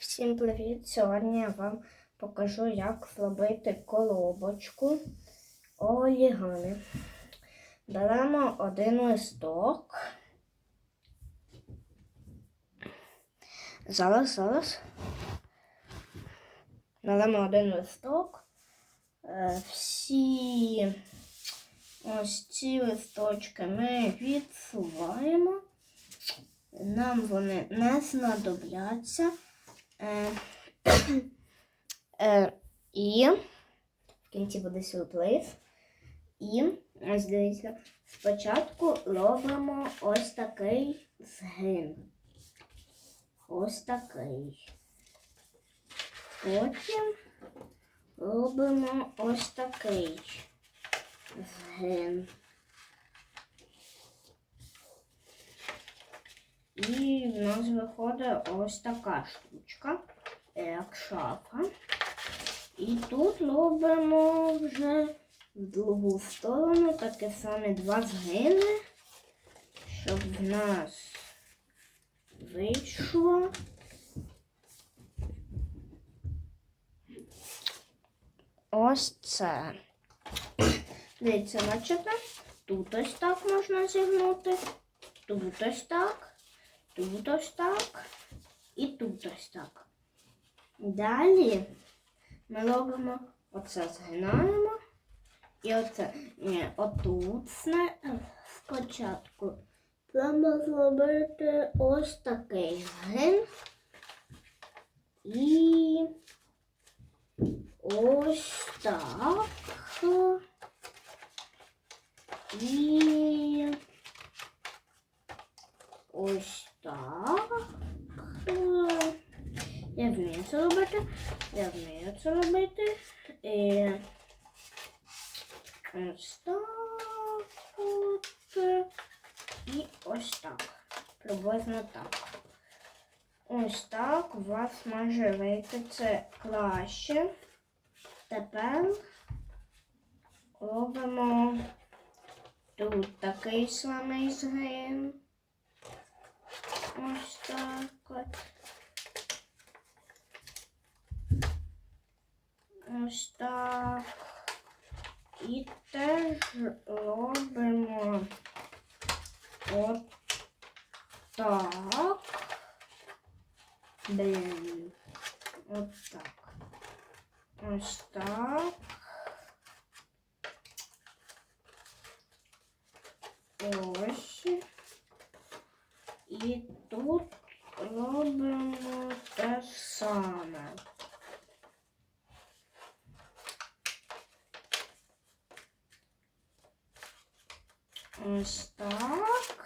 Всім привіт! Сьогодні я вам покажу, як зробити колобочку орігамі. Беремо один листок. Зараз, зараз. Беремо один листок. Е, Всі ось ці листочки ми відсуваємо. Нам вони не знадобляться. Е, е, і в кінці буде сюрприз. І ось дивіться, спочатку робимо ось такий згин. Ось такий. Потім робимо ось такий згин. І в нас виходить ось така штучка, як шафа. І тут робимо вже в другу сторону таке саме два згини, щоб в нас вийшло. Ось це. Дивіться, бачите? Тут ось так можна зігнути, тут ось так тут ось так і тут ось так. Далі ми робимо оце згинаємо. І оце ні, отут спочатку треба зробити ось такий згин. І ось так. І ось так. Я вмію це робити. Я вмію це робити. І ось так. От. І ось так. Приблизно так. Ось так у вас може вийти це краще. Тепер робимо тут такий самий згин. Ось так от. Ось так. І теж робимо от так. Блін. От так. Ось так. Ось. І тут робимо те саме. Ось так.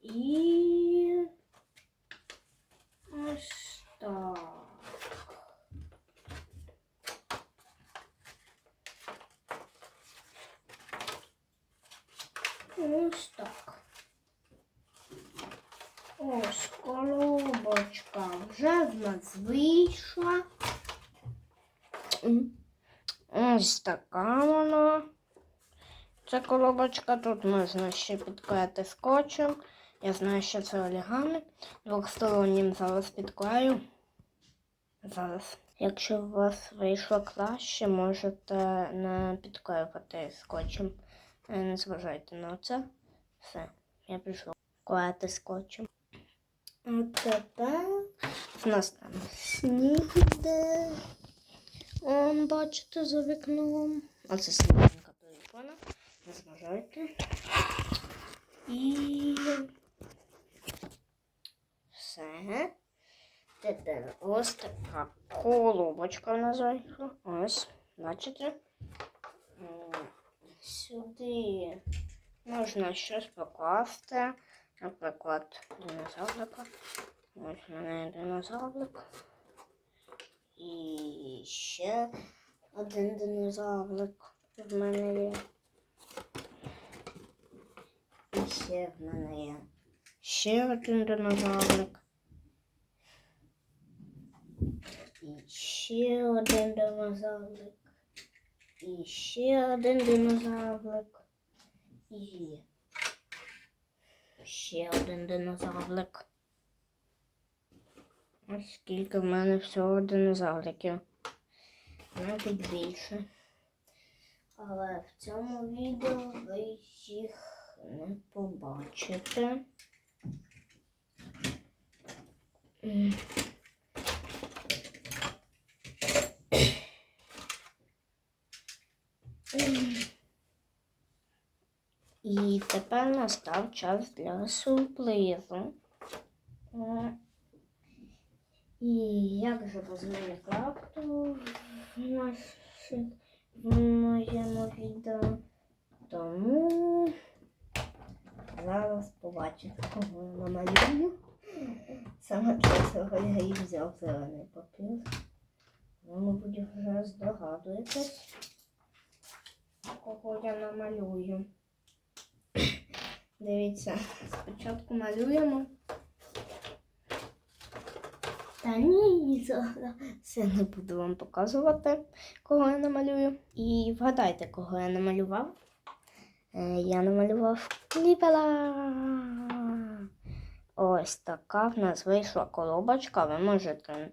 І ось так. Ось так. Ось коробочка вже в нас вийшла. Ось така вона. Ця коробочка тут можна ще підклеїти скотчем. Я знаю, що це орігамі. Двохстороннім зараз підклею. Зараз. Якщо у вас вийшло краще, можете не підклеювати скотчем. Е, Не зважайте на це. Все, я пішла клеїти скотчем. От тепер в нас там сніг йде. Он, бачите, за вікном. Оце сніжинка телефона. Не. І все. Тепер ось така колобочка в нас. Ось, бачите? Сюди можна щось покласти. Наприклад, динозаврика. Ось у мене динозаврик. І ще один динозаврик в мене є. І ще в мене є ще один динозаврик. І ще один динозаврик. І ще один динозаврик. І ще один динозаврик. Ось скільки в мене всього динозавриків. Навіть більше. Але в цьому відео ви їх побачите. І тепер настав час для сюрпризу. Е, І як же без в в моєму відео. Тому зараз побачите, кого я намалюю. Саме для цього я і взяв зелений папір. Ви, мабуть, вже здогадуєтесь, кого я намалюю. Дивіться, спочатку малюємо. Та ні, зараз це не буду вам показувати, кого я намалюю. І вгадайте, кого я намалював. Е, Я намалював кліпела. Ось така в нас вийшла коробочка. Ви можете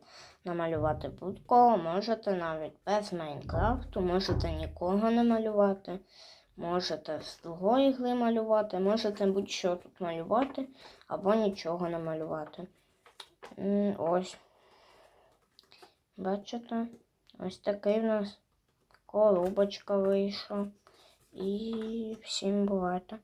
намалювати будь-кого, можете навіть без Майнкрафту, можете нікого не малювати. Можете з другої гри малювати, можете будь-що тут малювати або нічого не малювати. Ось. Бачите? Ось такий в нас коробочка вийшла. І всім бувайте.